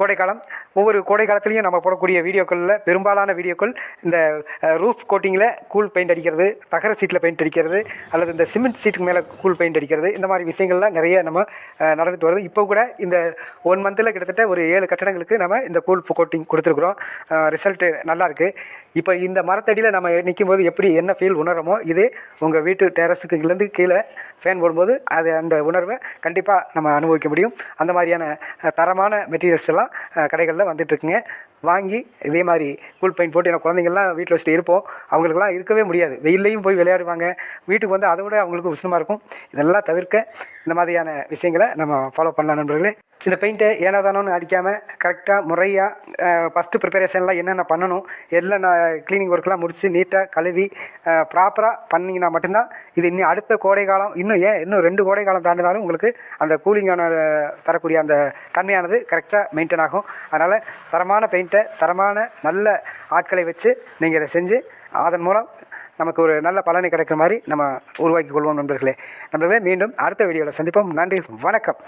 கோடைக்காலம். ஒவ்வொரு கோடை காலத்துலேயும் நம்ம போடக்கூடிய வீடியோக்களில் பெரும்பாலான வீடியோக்கள் இந்த ரூஃப் கோட்டிங்கில் கூல் பெயிண்ட் அடிக்கிறது தகர சீட்டில் பெயிண்ட் அடிக்கிறது அல்லது இந்த சிமெண்ட் சீட்டுக்கு மேலே கூல் பெயிண்ட் அடிக்கிறது இந்த மாதிரி விஷயங்கள்லாம் நிறைய நம்ம நடந்துட்டு வருது. இப்போ கூட இந்த ஒன் மந்தில் கிட்டத்தட்ட ஒரு ஏழு கட்டடங்களுக்கு நம்ம இந்த கூல் கோட்டிங் கொடுத்துருக்குறோம். ரிசல்ட்டு நல்லாயிருக்கு இப்போ இந்த மரத்தடியில் நம்ம நிற்கும் போது எப்படி என்ன ஃபீல் உணரமோ இதே உங்கள் வீட்டு டெரஸுக்குலேருந்து கீழே ஃபேன் போடும்போது அது அந்த உணர்வை கண்டிப்பாக நம்ம அனுபவிக்க முடியும். அந்த மாதிரியான தரமான மெட்டீரியல்ஸ் எல்லாம் கடைகளில் வந்துட்டுருக்குங்க. வாங்கி இதே மாதிரி கூல் பெயிண்ட் போட்டு ஏன்னா குழந்தைங்கள்லாம் வீட்டில் வச்சுட்டு இருப்போம். அவங்களுக்குலாம் இருக்கவே முடியாது. வெயில்லையும் போய் விளையாடுவாங்க. வீட்டுக்கு வந்து அதை விட அவங்களுக்கு உஷ்ணமாக இருக்கும். இதெல்லாம் தவிர்க்க இந்த மாதிரியான விஷயங்களை நம்ம ஃபாலோ பண்ணலாம் நண்பர்களே. இந்த பெயிண்ட்டை ஏனாதானோன்னு அடிக்காமல் கரெக்டாக முறையாக ஃபஸ்ட்டு ப்ரிப்பரேஷன்லாம் என்னென்ன பண்ணணும் எல்லாம் க்ளீனிங் ஒர்க்லாம் முடித்து நீட்டாக கழுவி ப்ராப்பராக பண்ணிங்கன்னா மட்டும்தான் இது இன்னும் அடுத்த கோடை காலம் இன்னும் ஏன் இன்னும் ரெண்டு கோடை காலம் தாண்டினாலும் உங்களுக்கு அந்த கூலிங்கான தரக்கூடிய அந்த தன்மையானது கரெக்டாக மெயின்டைன் ஆகும். அதனால் தரமான பெயிண்ட்டை தரமான நல்ல ஆட்களை வச்சு நீங்கள் இதை செஞ்சு அதன் மூலம் நமக்கு ஒரு நல்ல பலனை கிடைக்கிற மாதிரி நம்ம உருவாக்கி கொள்வோம் நண்பர்களே. நண்பர்களே மீண்டும் அடுத்த வீடியோவில் சந்திப்போம். நன்றி வணக்கம்.